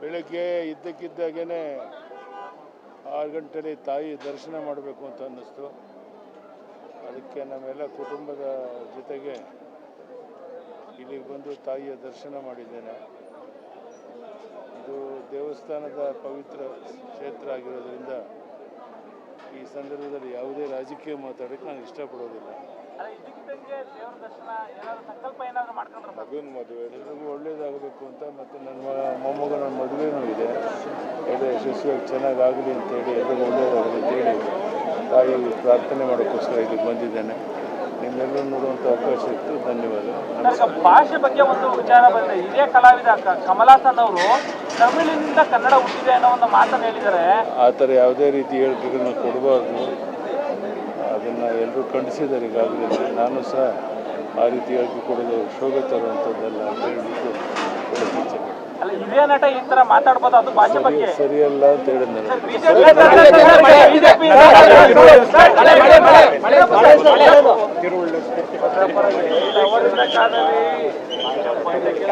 ಬೆಳಗ್ಗೆ ಇದ್ದಕ್ಕಿದ್ದಾಗೇನೆ ಆರು ಗಂಟೆಲಿ ತಾಯಿ ದರ್ಶನ ಮಾಡಬೇಕು ಅಂತ ಅನ್ನಿಸ್ತು. ಅದಕ್ಕೆ ನಮ್ಮೆಲ್ಲ ಕುಟುಂಬದ ಜೊತೆಗೆ ಇಲ್ಲಿಗೆ ಬಂದು ತಾಯಿಯ ದರ್ಶನ ಮಾಡಿದ್ದೇನೆ. ಇದು ದೇವಸ್ಥಾನದ ಪವಿತ್ರ ಕ್ಷೇತ್ರ ಆಗಿರೋದ್ರಿಂದ ಈ ಸಂದರ್ಭದಲ್ಲಿ ಯಾವುದೇ ರಾಜಕೀಯ ಮಾತಾಡೋಕ್ಕೆ ನಾನು ಇಷ್ಟಪಡೋದಿಲ್ಲ. ಮಗನ ಮದುವೆ ಎಲ್ರಿಗೂ ಒಳ್ಳೇದಾಗಬೇಕು ಅಂತ ಮತ್ತು ನನ್ನ ಮಗ ಮೊಮ್ಮಗನ ಮದುವೆನೂ ಇದೆ. ಎಲ್ಲ ಯಶಸ್ವಿಯಾಗಿ ಚೆನ್ನಾಗಾಗಲಿ ಅಂತೇಳಿ ಎಲ್ರಿಗೂ ಒಳ್ಳೇದಾಗಲಿ ಅಂತೇಳಿ ತಾಯಿ ಪ್ರಾರ್ಥನೆ ಮಾಡೋಕ್ಕೋಸ್ಕರ ಇಲ್ಲಿಗೆ ಬಂದಿದ್ದೇನೆ. ನಿಮ್ಮೆಲ್ಲರೂ ನೋಡುವಂಥ ಅವಕಾಶ ಇತ್ತು. ಧನ್ಯವಾದ. ಭಾಷೆ ಬಗ್ಗೆ ಒಂದು ವಿಚಾರ ಬಂದಿದೆ. ಇದೇ ಕಲಾವಿದ ಕಮಲಾಸನ್ ಅವರು ತಮಿಳಿನಿಂದ ಕನ್ನಡ ಹುಟ್ಟಿದೆ ಅನ್ನೋ ಒಂದು ಮಾತನ್ನು ಹೇಳಿದರೆ ಆ ಥರ ಯಾವುದೇ ರೀತಿ ಹೇಳಿಕೆಗಳನ್ನ ಕೊಡಬಾರ್ದು ಅದನ್ನು ಎಲ್ಲರೂ ಖಂಡಿಸಿದ್ದಾರೆ ಈಗಾಗಲೇ ನಾನು ಸಹ ಆ ರೀತಿ ಹೇಳಿಕೆ ಕೊಡೋದು ಶೋಭೆ ತರುವಂಥದ್ದಲ್ಲ ಅಂತ ಹೇಳಿಬಿಟ್ಟು ಅಲ್ಲ ಹಿರಿಯ ನಟ ಈ ತರ ಮಾತಾಡ್ಬೋದು ಅದು ಭಾಷೆ ಬಗ್ಗೆ ಸರಿಯಲ್ಲ ಅಂತ ಬಿಜೆಪಿ